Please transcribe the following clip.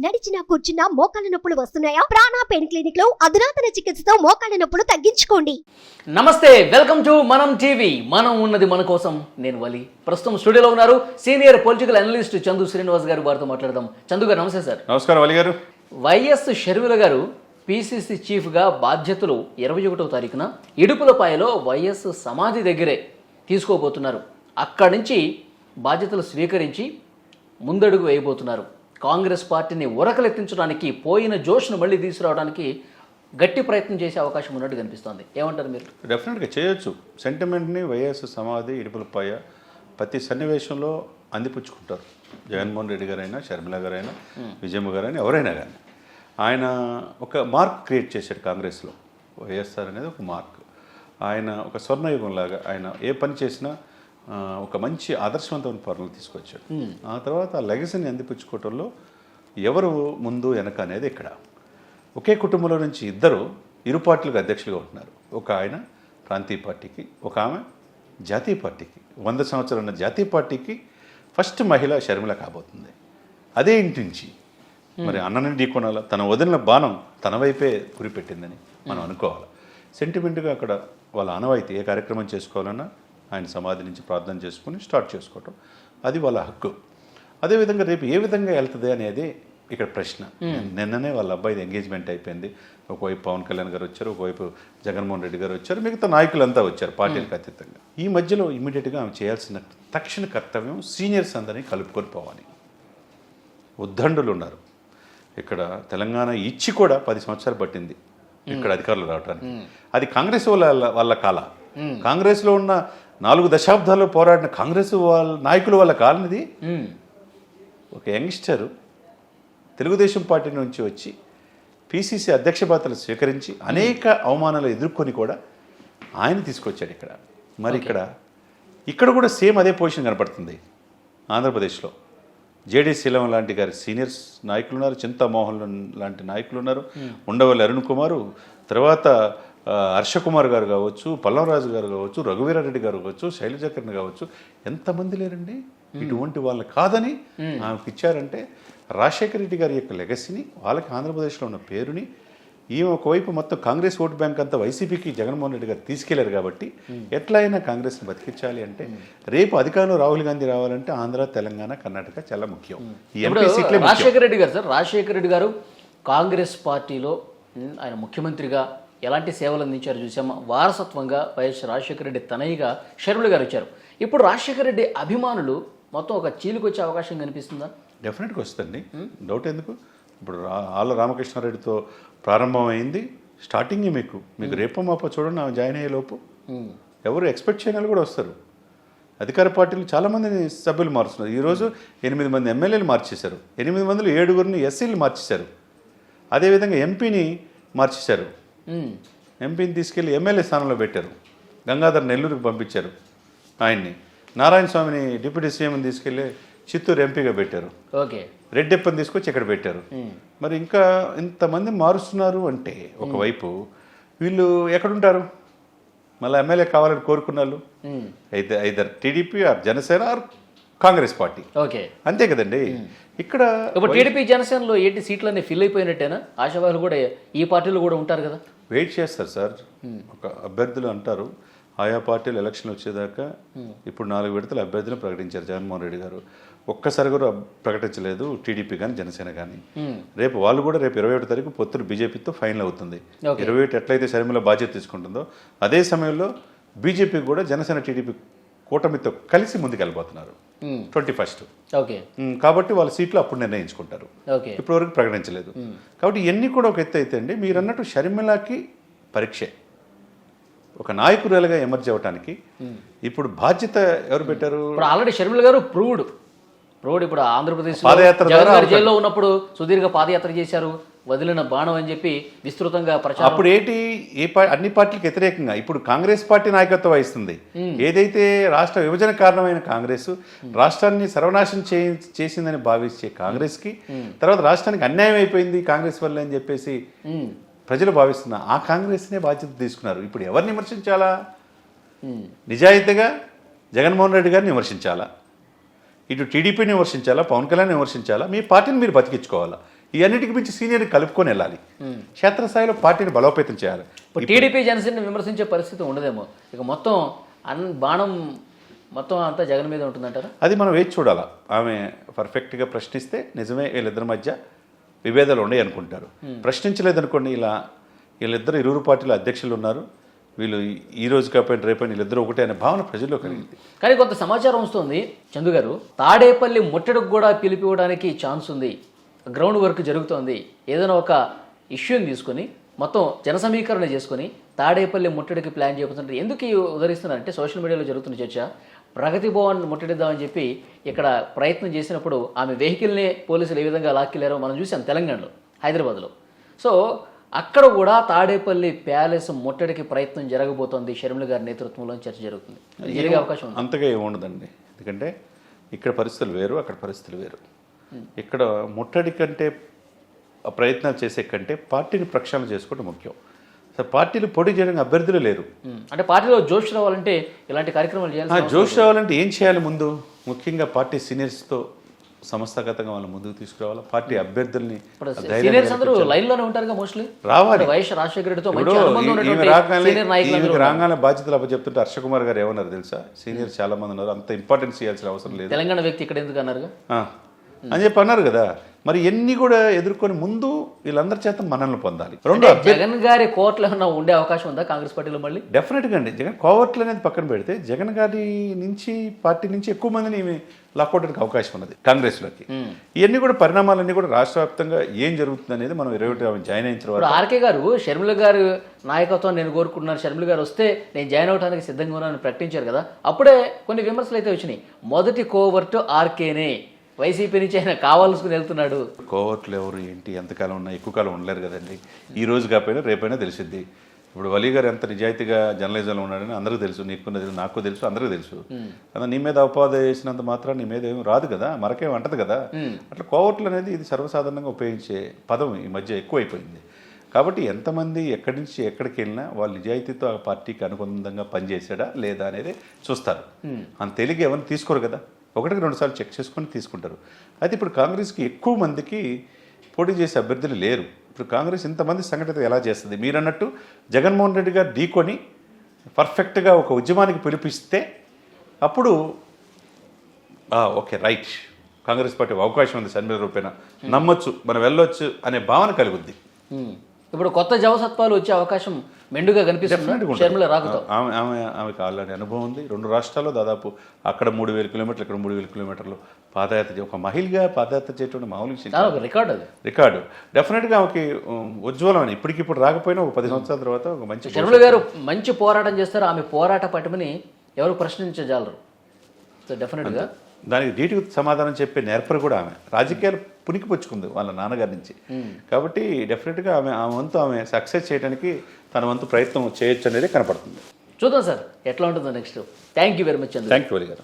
నడిచినా కూర్చున్నా మోకాళ్ళ నొప్పులు వస్తున్నాయా? ప్రాణా పెయిన్ క్లినిక్లో అధునాతన చికిత్సతో మోకాళ్ళ నొప్పులు తగ్గించుకోండి. నమస్తే వెల్కమ్ టు మనం టీవీ. మనం ఉన్నది మన కోసం. నేను వలి. ప్రస్తుతం స్టూడియోలో ఉన్నారు senior political analyst Chandu Srinivas garu. వారితో మాట్లాడదాం. చందు గారు నమస్తే సార్. నమస్కారం అలీ గారు. వైఎస్ షర్మిల గారు పిసిసి చీఫ్గా బాధ్యతలు ఇరవై ఒకటో తారీఖున ఇడుపులపాయలో వైఎస్ సమాధి దగ్గరే తీసుకోబోతున్నారు. అక్కడి నుంచి బాధ్యతలు స్వీకరించి ముందడుగు వేయబోతున్నారు. కాంగ్రెస్ పార్టీని ఉరకలెత్తించడానికి పోయిన జోష్ను మళ్ళీ తీసుకురావడానికి గట్టి ప్రయత్నం చేసే అవకాశం ఉన్నట్టు కనిపిస్తోంది. ఏమంటారు మీరు? డెఫినెట్గా చేయొచ్చు. సెంటిమెంట్ని వైఎస్ సమాధి ఇడుపులపాయ ప్రతి సన్నివేశంలో అందిపుచ్చుకుంటారు. జగన్మోహన్ రెడ్డి గారైనా షర్మిల గారైనా విజయమ్మ గారైనా ఎవరైనా కానీ ఆయన ఒక మార్క్ క్రియేట్ చేశాడు కాంగ్రెస్లో. వైఎస్ఆర్ అనేది ఒక మార్క్. ఆయన ఒక స్వర్ణయుగంలాగా ఆయన ఏ పని చేసినా ఒక మంచి ఆదర్శవంతమైన పనులు తీసుకొచ్చాడు. ఆ తర్వాత ఆ లెగసీని అందిపుచ్చుకోవటంలో ఎవరు ముందు వెనక అనేది ఇక్కడ. ఒకే కుటుంబంలో నుంచి ఇద్దరు ఇరు పార్టీలకు అధ్యక్షులుగా ఉంటున్నారు. ఒక ఆయన ప్రాంతీయ పార్టీకి ఒక ఆమె జాతీయ పార్టీకి. వంద సంవత్సరాలు ఉన్న జాతీయ పార్టీకి ఫస్ట్ మహిళ షర్మిల కాబోతుంది. అదే ఇంటి నుంచి. మరి అన్నని ఢీకొనాల? తన వదిలిన బాణం తన వైపే గురిపెట్టిందని మనం అనుకోవాలి? సెంటిమెంట్గా అక్కడ వాళ్ళ ఆనవాయితీ ఏ కార్యక్రమం చేసుకోవాలన్నా ఆయన సమాధి నుంచి ప్రార్థన చేసుకుని స్టార్ట్ చేసుకోవటం. అది వాళ్ళ హక్కు. అదేవిధంగా రేపు ఏ విధంగా వెళ్తుంది అనేది ఇక్కడ ప్రశ్న. నిన్ననే వాళ్ళ అబ్బాయిది ఎంగేజ్మెంట్ అయిపోయింది. ఒకవైపు పవన్ కళ్యాణ్ గారు వచ్చారు ఒకవైపు జగన్మోహన్ రెడ్డి గారు వచ్చారు మిగతా నాయకులంతా వచ్చారు పార్టీలకు అతీతంగా. ఈ మధ్యలో ఇమీడియట్గా ఆమె చేయాల్సిన తక్షణ కర్తవ్యం సీనియర్స్ అందరినీ కలుపుకొని పోవాలి. ఉద్దండులు ఉన్నారు. ఇక్కడ తెలంగాణ ఇచ్చి కూడా పది సంవత్సరాలు పట్టింది ఇక్కడ అధికారులు రావడానికి అది కాంగ్రెస్ వాళ్ళ వాళ్ళ కాల. కాంగ్రెస్లో ఉన్న నాలుగు దశాబ్దాల్లో పోరాడిన కాంగ్రెస్ వాళ్ళ నాయకులు వాళ్ళ కాలనిది. ఒక యంగ్స్టరు తెలుగుదేశం పార్టీ నుంచి వచ్చి పిసిసి అధ్యక్ష బాధ్యతలు స్వీకరించి అనేక అవమానాలు ఎదుర్కొని కూడా ఆయన తీసుకొచ్చాడు ఇక్కడ. మరి ఇక్కడ ఇక్కడ కూడా సేమ్ అదే పొజిషన్ కనపడుతుంది ఆంధ్రప్రదేశ్లో. జేడీ శీలం లాంటి గారి సీనియర్స్ నాయకులు ఉన్నారు చింతామోహన్ లాంటి నాయకులు ఉన్నారు. ఉండవల్లి అరుణ్ కుమారు తర్వాత ఆ, హర్ష కుమార్ గారు కావచ్చు పల్లవరాజు గారు కావచ్చు రఘువీరారెడ్డి గారు కావచ్చు శైలజకర్ణ కావచ్చు ఎంతమంది లేరండి? ఇటువంటి వాళ్ళు కాదని ఆమెకు ఇచ్చారంటే రాజశేఖర రెడ్డి గారి యొక్క లెగసీని వాళ్ళకి ఆంధ్రప్రదేశ్లో ఉన్న పేరుని ఈమె ఒకవైపు మొత్తం కాంగ్రెస్ ఓటు బ్యాంక్ అంతా వైసీపీకి జగన్మోహన్ రెడ్డి గారు తీసుకెళ్ళారు కాబట్టి ఎట్లా అయినా కాంగ్రెస్ని బతికించాలి అంటే రేపు అధికారంలో రాహుల్ గాంధీ రావాలంటే ఆంధ్ర తెలంగాణ కర్ణాటక చాలా ముఖ్యం. రాజశేఖర రెడ్డి గారు సార్ రాజశేఖర రెడ్డి గారు కాంగ్రెస్ పార్టీలో ఆయన ముఖ్యమంత్రిగా ఎలాంటి సేవలు అందించారు చూసామా? వారసత్వంగా వైఎస్ రాజశేఖర రెడ్డి తనయ్యగా షర్మిల గారు వచ్చారు. ఇప్పుడు రాజశేఖర రెడ్డి అభిమానులు మొత్తం ఒక చీలికి వచ్చే అవకాశం కనిపిస్తుందా? డెఫినెట్గా వస్తుంది డౌట్ ఎందుకు? ఇప్పుడు ఆళ్ళ రామకృష్ణారెడ్డితో ప్రారంభమైంది స్టార్టింగే మీకు. మీకు రేపో మాపో చూడండి ఆమె జాయిన్ అయ్యే లోపు. మ్, ఎవరు ఎక్స్పెక్ట్ చేయని కూడా వస్తారు. అధికార పార్టీలు చాలామందిని సభ్యులు మారుస్తున్నారు. ఈరోజు ఎనిమిది మంది ఎమ్మెల్యేలు మార్చేశారు. ఎనిమిది మందిలో ఏడుగురిని ఎస్సీలు మార్చేశారు. అదేవిధంగా ఎంపీని మార్చేశారు. ఎంపీని తీసుకెళ్ళి ఎమ్మెల్యే స్థానంలో పెట్టారు. గంగాధర్ నెల్లూరుకి పంపించారు ఆయన్ని. నారాయణ స్వామిని డిప్యూటీ సీఎంని తీసుకెళ్ళి చిత్తూరు ఎంపీగా పెట్టారు. ఓకే. రెడ్డెప్పని తీసుకొచ్చి ఇక్కడ పెట్టారు. మరి ఇంకా ఇంతమంది మారుస్తున్నారు అంటే ఒకవైపు వీళ్ళు ఎక్కడుంటారు? మళ్ళీ ఎమ్మెల్యే కావాలని కోరుకున్న వాళ్ళు? మ్, అయితే either TDP or Janasena or Congress party? Okay. అంతే కదండి. ఇక్కడ ఇప్పుడు టీడీపీ జనసేనలో ఏంటి సీట్లన్నీ ఫిల్ అయిపోయినట్టేనా? ఆశావాహులు కూడా ఈ పార్టీలు కూడా ఉంటారు కదా? వెయిట్ చేస్తారు సార్. ఒక అభ్యర్థులు అంటారు ఆయా పార్టీలు ఎలక్షన్ వచ్చేదాకా ఇప్పుడు నాలుగు విడతల అభ్యర్థులు ప్రకటించారు జగన్మోహన్ రెడ్డి గారు. ఒక్కసారి కూడా ప్రకటించలేదు టీడీపీ కానీ జనసేన కానీ రేపు వాళ్ళు కూడా రేపు ఇరవై ఒకటి తారీఖు పొత్తులు బీజేపీతో ఫైనల్ అవుతుంది. ఇరవై ఒకటి ఎట్లయితే షర్మిల బాధ్యత తీసుకుంటుందో అదే సమయంలో బీజేపీ కూడా జనసేన టీడీపీ కూటమితో కలిసి ముందుకెళ్ళిపోతున్నారు ట్వంటీ ఫస్ట్. ఓకే. కాబట్టి వాళ్ళ సీట్లు అప్పుడు నిర్ణయించుకుంటారు. ఓకే. ఇప్పటివరకు ప్రకటించలేదు. కాబట్టి ఇవన్నీ కూడా ఒక ఎత్తు అయితే అండి మీరు అన్నట్టు షర్మిలకి పరీక్షే. ఒక నాయకురాలుగా ఎమర్జ్ అవ్వటానికి ఇప్పుడు బాధ్యత ఎవరు పెట్టారు? ఆల్రెడీ షర్మిల గారు ప్రూవ్డ్ ప్రూవ్డ్ ఇప్పుడు ఆంధ్రప్రదేశ్ పాదయాత్ర. జైల్లో ఉన్నప్పుడు సుదీర్ఘ పాదయాత్ర చేశారు. వదిలిన బాణం అని చెప్పి విస్తృతంగా ప్రచారం అప్పుడు ఏంటి ఏ అన్ని పార్టీలకు వ్యతిరేకంగా ఇప్పుడు కాంగ్రెస్ పార్టీ నాయకత్వం వహిస్తుంది. ఏదైతే రాష్ట్ర విభజన కారణమైన కాంగ్రెస్ రాష్ట్రాన్ని సర్వనాశనం చే చేసిందని భావించే కాంగ్రెస్కి తర్వాత రాష్ట్రానికి అన్యాయం అయిపోయింది కాంగ్రెస్ వల్ల అని చెప్పేసి ప్రజలు భావిస్తున్న ఆ కాంగ్రెస్నే బాధ్యత తీసుకున్నారు. ఇప్పుడు ఎవరిని విమర్శించాలా? నిజాయితీగా జగన్మోహన్ రెడ్డి గారిని విమర్శించాలా? ఇటు టీడీపీని విమర్శించాలా? పవన్ కళ్యాణ్ విమర్శించాలా? మీ పార్టీని మీరు బతికించుకోవాలా? ఈ అన్నిటికి మించి సీనియర్ని కలుపుకొని వెళ్ళాలి. క్షేత్రస్థాయిలో పార్టీని బలోపేతం చేయాలి. ఇప్పుడు టీడీపీ జనసేన విమర్శించే పరిస్థితి ఉండదేమో. ఇక మొత్తం అన్ బాణం మొత్తం అంతా జగన్ మీద ఉంటుందంటారా? అది మనం వేచి చూడాలా? ఆమె పర్ఫెక్ట్గా ప్రశ్నిస్తే నిజమే వీళ్ళిద్దరి మధ్య విభేదాలు ఉన్నాయి అనుకుంటారు. ప్రశ్నించలేదనుకోండి ఇలా వీళ్ళిద్దరు ఇరువురు పార్టీల అధ్యక్షులు ఉన్నారు. వీళ్ళు ఈ- ఈ రోజు కాకపోయిన రేపైన వీళ్ళిద్దరూ ఒకటే అనే భావన ప్రజల్లో కలిగింది. కానీ కొంత సమాచారం వస్తుంది చందు గారు. తాడేపల్లి ముట్టడికి కూడా పిలిపివ్వడానికి ఛాన్స్ ఉంది. గ్రౌండ్ వర్క్ జరుగుతోంది. ఏదైనా ఒక ఇష్యూని తీసుకొని మొత్తం జన సమీకరణ చేసుకొని తాడేపల్లి ముట్టడికి ప్లాన్ చేయబోతుంటారు ఎందుకు ఈ ఉదరిస్తున్నారంటే సోషల్ మీడియాలో జరుగుతున్న చర్చ. ప్రగతి భవన్ ముట్టడిద్దామని చెప్పి ఇక్కడ ప్రయత్నం చేసినప్పుడు ఆమె వెహికల్ని పోలీసులు ఏ విధంగా లాక్కెళ్ళారో మనం చూసాం తెలంగాణలో హైదరాబాద్లో. సో అక్కడ కూడా తాడేపల్లి ప్యాలెస్ ముట్టడికి ప్రయత్నం జరగబోతోంది షర్మిల గారి నేతృత్వంలో చర్చ జరుగుతుంది. జరిగే అవకాశం అంతగా ఏముండదండి. ఎందుకంటే ఇక్కడ పరిస్థితులు వేరు అక్కడ పరిస్థితులు వేరు. ఇక్కడ ముట్టడి కంటే ప్రయత్నాలు చేసే కంటే పార్టీని ప్రక్షాళన చేసుకోవడం ముఖ్యం. అసలు పార్టీలు పోటీ చేయడానికి అభ్యర్థులు లేరు. అంటే పార్టీలో జోష్ రావాలంటే ఇలాంటి కార్యక్రమాలు చేయాలి జోష్ రావాలంటే ఏం చేయాలి ముందు? ముఖ్యంగా పార్టీ సీనియర్స్తో సంస్థాగతంగా వాళ్ళని ముందుకు తీసుకురావాలి? పార్టీ అభ్యర్థుల్ని ఇప్పుడు ధైర్యంగా సీనియర్స్ అందరూ గెలిపించాలి. లైన్లోనే ఉంటారుగా మోస్ట్లీ? రావాలి. వైఎస్ రాజశేఖర రెడ్డితో రాగానే బాధ్యతలు అప్పచెప్తుంటే హర్ష కుమార్ గారు ఏమన్నారు తెలుసా? సీనియర్ చాలా మంది ఉన్నారు. అంత ఇంపార్టెన్స్ ఇవ్వాల్సిన అవసరం లేదు. తెలంగాణ వ్యక్తి ఇక్కడ ఎందుకు అన్నారుగా? ఆ, అని చెప్పి అన్నారు కదా. మరి ఎన్ని కూడా ఎదుర్కొని ముందు వీళ్ళందరి చేత మనల్ని పొందాలి. రెండు జగన్ గారి కోర్టులో ఉండే అవకాశం ఉందా కాంగ్రెస్ పార్టీలో మళ్ళీ? డెఫినెట్గా అండి. జగన్ కోవర్ట్లు అనేది పక్కన పెడితే జగన్ గారి నుంచి పార్టీ నుంచి ఎక్కువ మందిని లాక్కోవడానికి అవకాశం ఉన్నది కాంగ్రెస్లోకి. ఇవన్నీ కూడా పరిణామాలన్నీ కూడా రాష్ట్ర వ్యాప్తంగా ఏం జరుగుతుంది అనేది మనం ఇరవై ఒకటి జాయిన్ అయిన తర్వాత ఆర్కే గారు షర్మిల గారు నాయకత్వం నేను కోరుకుంటున్నాను షర్మిల గారు వస్తే నేను జాయిన్ అవడానికి సిద్ధంగా ఉన్నానని ప్రకటించారు కదా. అప్పుడే కొన్ని విమర్శలు అయితే వచ్చినాయి. మొదటి కోవర్ట్ ఆర్కేనే. వైసీపీ నుంచి ఆయన కావాల్సుకుని వెళ్తున్నాడు. కోవర్ట్లు ఎవరు ఏంటి ఎంతకాలం ఉన్నా ఎక్కువ కాలం ఉండలేరు కదండి. ఈ రోజు కాకపోయినా రేపైనా తెలిసిద్ది. ఇప్పుడు వలి గారు ఎంత నిజాయితీగా జర్నలిజంలో ఉన్నాడని అందరికీ తెలుసు నీకు తెలుసు నాకు తెలుసు అందరికీ తెలుసు. కదా నీ మీద అపవాద వేసినంత మాత్రం నీ మీద ఏమి రాదు కదా మరకేం అంటది కదా. అట్లా కోవర్ట్లు అనేది ఇది సర్వసాధారణంగా ఉపయోగించే పదం ఈ మధ్య ఎక్కువైపోయింది. కాబట్టి ఎంతమంది ఎక్కడి నుంచి ఎక్కడికి వెళ్ళినా వాళ్ళు నిజాయితీతో ఆ పార్టీకి అనుబంధంగా పనిచేసాడా లేదా అనేది చూస్తారు. అంత తేలిక ఎవరిని తీసుకోరు కదా. ఒకటికి రెండు సార్లు చెక్ చేసుకొని తీసుకుంటారు. అయితే ఇప్పుడు కాంగ్రెస్కి ఎక్కువ మందికి పోటీ చేసే అభ్యర్థులు లేరు. ఇప్పుడు కాంగ్రెస్ ఇంతమంది సంఘటన ఎలా చేస్తుంది? మీరు అన్నట్టు జగన్మోహన్ రెడ్డి గారు ఢీకొని పర్ఫెక్ట్గా ఒక ఉద్యమానికి పిలిపిస్తే అప్పుడు ఓకే రైట్. కాంగ్రెస్ పార్టీ అవకాశం ఉంది షర్మిల రూపేణ. నమ్మొచ్చు మనం వెళ్ళొచ్చు అనే భావన కలుగుద్ది. ఇప్పుడు కొత్త జవసత్వాలు వచ్చే అవకాశం మెండుగా కనిపిస్తుంది. షర్మిల రాకతో. ఆమె ఆమె ఆమెకు అనుభవం ఉంది. రెండు రాష్ట్రాల్లో దాదాపు అక్కడ మూడు వేల కిలోమీటర్లు ఇక్కడ మూడు వేల కిలోమీటర్లు పాదయాత్ర ఒక మహిళగా పాదయాత్ర చేయటం మామూలు రికార్డ్ అది. రికార్డు డెఫినెట్గా ఆమెకి ఉజ్వలమని ఇప్పటికిప్పుడు రాకపోయినా ఒక పది సంవత్సరాల తర్వాత ఒక మంచి షర్మిల గారు మంచి పోరాటం చేస్తారు. ఆమె పోరాట పటిమని ఎవరు ప్రశ్నించజాలరు. సో డెఫినెట్గా దానికి ధీటుగా సమాధానం చెప్పే నేర్పరు కూడా ఆమె. రాజకీయాలు పుణికిపుచ్చుకుంది వాళ్ళ నాన్నగారి నుంచి. కాబట్టి డెఫినెట్గా ఆమె ఆమె వంతు ఆమె సక్సెస్ చేయడానికి తన వంతు ప్రయత్నం చేయొచ్చు అనేది కనపడుతుంది. చూద్దాం సార్ ఎట్లా ఉంటుందో next thank you very much thank you garu.